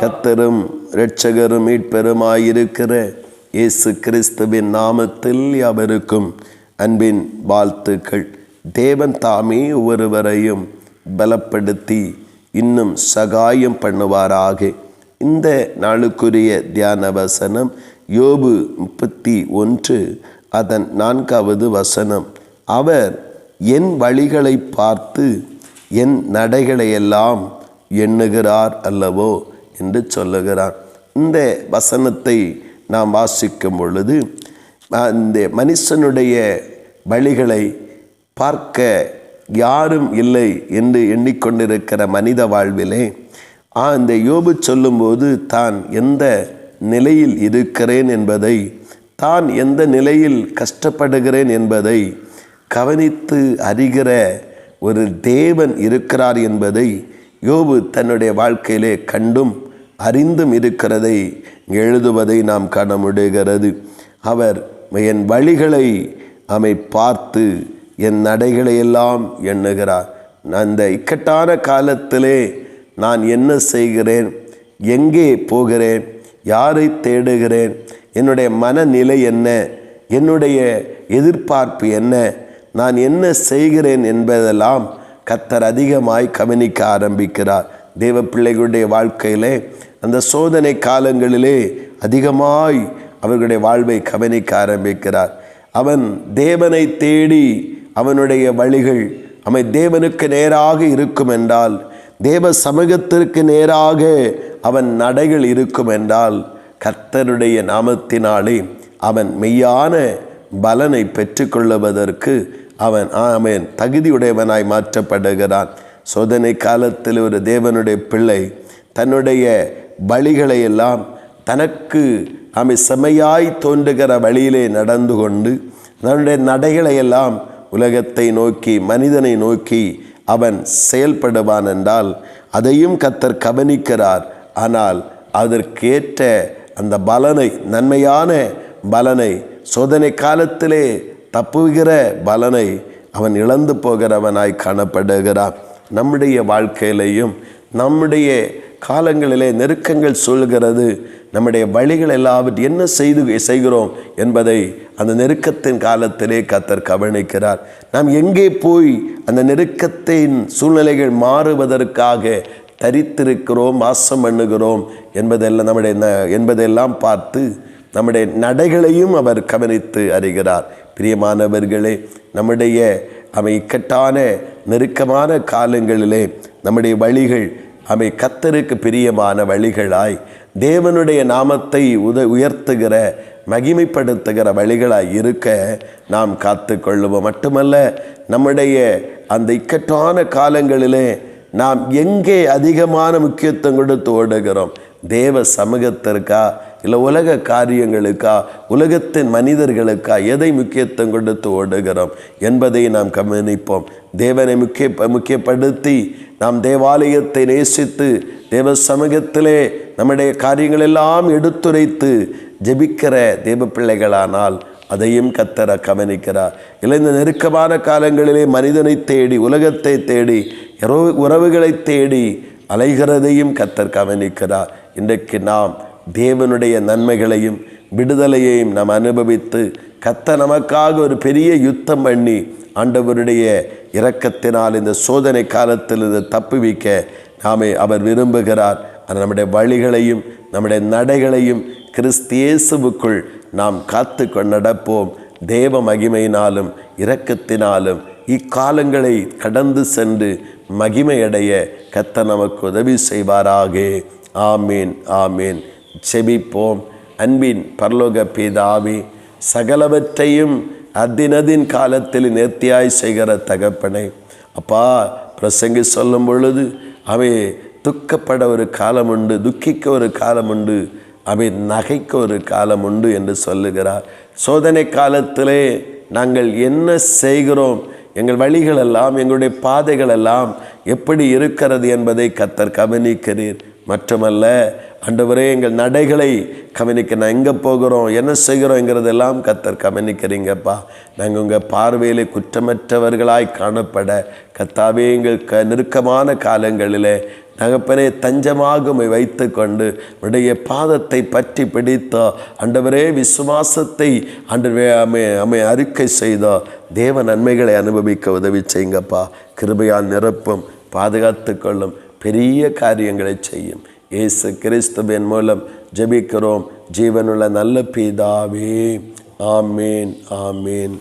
கத்தரும் இரட்சகரும் மீட்பெருமாயிருக்கிற இயேசு கிறிஸ்துவின் நாமத்தில் அவருக்கும் அன்பின் வாழ்த்துக்கள். தேவன் தாமே ஒருவரையும் பலப்படுத்தி இன்னும் சகாயம் பண்ணுவாராக. இந்த நாளுக்குரிய தியான வசனம் யோபு முப்பத்தி ஒன்று அதன் நான்காவது வசனம். அவர் என் வழிகளை பார்த்து என் நடைகளையெல்லாம் எண்ணுகிறார் அல்லவோ? என்று சொல்லுகிறார் இந்த வசனத்தை நாம் வாசிக்கும் பொழுது இந்த மனுஷனுடைய வழிகளை பார்க்க யாரும் இல்லை என்று எண்ணிக்கொண்டிருக்கிற மனித வாழ்விலே அந்த யோபு சொல்லும்போது தான் எந்த நிலையில் இருக்கிறேன் என்பதை தான் எந்த நிலையில் கஷ்டப்படுகிறேன் என்பதை கவனித்து அறிகிற ஒரு தேவன் இருக்கிறார் என்பதை யோபு தன்னுடைய வாழ்க்கையிலே கண்டும் அறிந்தும் இருக்கிறதை எழுதுவதை நாம் காண முடிகிறது அவர் என் வழிகளை அமை பார்த்து என் நடைகளை எல்லாம் எண்ணுகிறார். அந்த இக்கட்டான காலத்திலே நான் என்ன செய்கிறேன்? எங்கே போகிறேன்? யாரை தேடுகிறேன்? என்னுடைய மனநிலை என்ன? என்னுடைய எதிர்பார்ப்பு என்ன? நான் என்ன செய்கிறேன் என்பதெல்லாம் கத்தர் அதிகமாய் கவனிக்க ஆரம்பிக்கிறார். தேவ பிள்ளைகளுடைய வாழ்க்கையிலே அந்த சோதனை காலங்களிலே அதிகமாய் அவர்களுடைய வாழ்வை கவனிக்க ஆரம்பிக்கிறார். அவன் தேவனை தேடி அவனுடைய வழிகள் அவன் தேவனுக்கு நேராக இருக்கும் என்றால் தேவ சமூகத்திற்கு நேராக அவன் நடைகள் இருக்கும் என்றால் கர்த்தருடைய நாமத்தினாலே அவன் மெய்யான பலனை பெற்றுக்கொள்வதற்கு அவன் அவன் தகுதியுடையவனாய் மாற்றப்படுகிறான். சோதனை காலத்தில் ஒரு தேவனுடைய பிள்ளை தன்னுடைய வழிகளை எல்லாம் தனக்கு அமை செமையாய் தோன்றுகிற வழியிலே நடந்து கொண்டு தன்னுடைய நடைகளை எல்லாம் உலகத்தை நோக்கி மனிதனை நோக்கி அவன் செயல்படுவான் என்றால் அதையும் கத்தர் கவனிக்கிறார். ஆனால் அதற்கேற்ற அந்த பலனை நன்மையான பலனை சோதனை காலத்திலே தப்புகிற பலனை அவன் இழந்து போகிறவனாய் காணப்படுகிறான். நம்முடைய வாழ்க்கையிலையும் நம்முடைய காலங்களிலே நெருக்கங்கள் சொல்கிறது நம்முடைய வழிகள் எல்லாவற்றை என்ன செய்து செய்கிறோம் என்பதை அந்த நெருக்கத்தின் காலத்திலே கத்தர் கவனிக்கிறார். நாம் எங்கே போய் அந்த நெருக்கத்தின் சூழ்நிலைகள் மாறுவதற்காக தரித்திருக்கிறோம் வாசம் பண்ணுகிறோம் என்பதெல்லாம் நம்முடைய ந- என்பதெல்லாம் பார்த்து நம்முடைய நடைகளையும் அவர் கவனித்து அறிகிறார். பிரியமானவர்களே நம்முடைய அவை இக்கட்டான நெருக்கமான காலங்களிலே நம்முடைய வழிகள் அவை கத்தருக்கு பிரியமான வழிகளாய் தேவனுடைய நாமத்தை உத உயர்த்துகிற மகிமைப்படுத்துகிற வழிகளாய் இருக்க நாம் காத்து கொள்ளுவோம் மட்டுமல்ல நம்முடைய அந்த இக்கட்டான காலங்களிலே நாம் எங்கே அதிகமான முக்கியத்துவம் கொடுத்து ஓடுகிறோம்? தேவ சமூகத்திற்கா? இல்லை உலக காரியங்களுக்கா உலகத்தின் மனிதர்களுக்கா எதை முக்கியத்துவம் கொடுத்து ஓடுகிறோம் என்பதை நாம் கவனிப்போம். தேவனை முக்கிய முக்கியப்படுத்தி நாம் தேவாலயத்தை நேசித்து தேவ சமூகத்திலே நம்முடைய காரியங்கள் எல்லாம் எடுத்துரைத்து ஜெபிக்கிற தேவ பிள்ளைகளானால் அதையும் கத்தர கவனிக்கிறார். இல்லை இந்த நெருக்கமான காலங்களிலே மனிதனை தேடி உலகத்தை தேடி உறவுகளை தேடி அலைகிறதையும் கத்தர் கவனிக்கிறார். இன்றைக்கு நாம் தேவனுடைய நன்மைகளையும் விடுதலையையும் நாம் அனுபவித்து கத்த நமக்காக ஒரு பெரிய யுத்தம் பண்ணி ஆண்டவருடைய இரக்கத்தினால் இந்த சோதனை காலத்தில் இருந்து தப்புவிக்க நாமே அவர் விரும்புகிறார். ஆனால் நம்முடைய வழிகளையும் நம்முடைய நடைகளையும் கிறிஸ்தியேசுவுக்குள் நாம் காத்து நடப்போம். தேவ மகிமையினாலும் இரக்கத்தினாலும் இக்காலங்களை கடந்து சென்று மகிமையடைய கத்த நமக்கு உதவி செய்வாராக. ஆமீன் ஆமீன். செபிப்போம். அன்பின் பரலோக பிதாவி சகலவற்றையும் அதினதின் காலத்தில் நேர்த்தியாய் செய்கிற தகப்பனை. அப்பா பிரசங்கி சொல்லும் பொழுது அவை துக்கப்பட ஒரு காலம் உண்டு துக்கிக்க ஒரு காலம் உண்டு அவை நகைக்க ஒரு காலம் உண்டு என்று சொல்லுகிறார். சோதனை காலத்திலே நாங்கள் என்ன செய்கிறோம்? எங்கள் வழிகளெல்லாம் எங்களுடைய பாதைகளெல்லாம் எப்படி இருக்கிறது என்பதை கத்தர் கவனிக்கிறீர். மற்றமல்ல அண்டவரே எங்கள் நடைகளை கவனிக்க நான் எங்கே போகிறோம்? என்ன செய்கிறோங்கிறதெல்லாம் கத்தர் கவனிக்கிறீங்கப்பா. நாங்கள் உங்கள் பார்வையில் குற்றமற்றவர்களாய் காணப்பட கத்தாவே எங்கள் க நெருக்கமான காலங்களிலே தகப்பனே தஞ்சமாக வைத்து வைத்துக்கொண்டு உடைய பாதத்தை பற்றி பிடித்தோ அண்டவரே விசுவாசத்தை அன்று அமை அமை அறிக்கை செய்தோ தேவ நன்மைகளை அனுபவிக்க உதவி செய்யுங்கப்பா. கிருபையால் நிரப்பும் பாதுகாத்து கொள்ளும் பெரிய காரியங்களை செய்யும். இயேசு கிறிஸ்துவின் மூலம் ஜெபிக்கிறோம். ஜீவனுள்ள நல்ல பிதாவே. ஆமேன் ஆமேன்.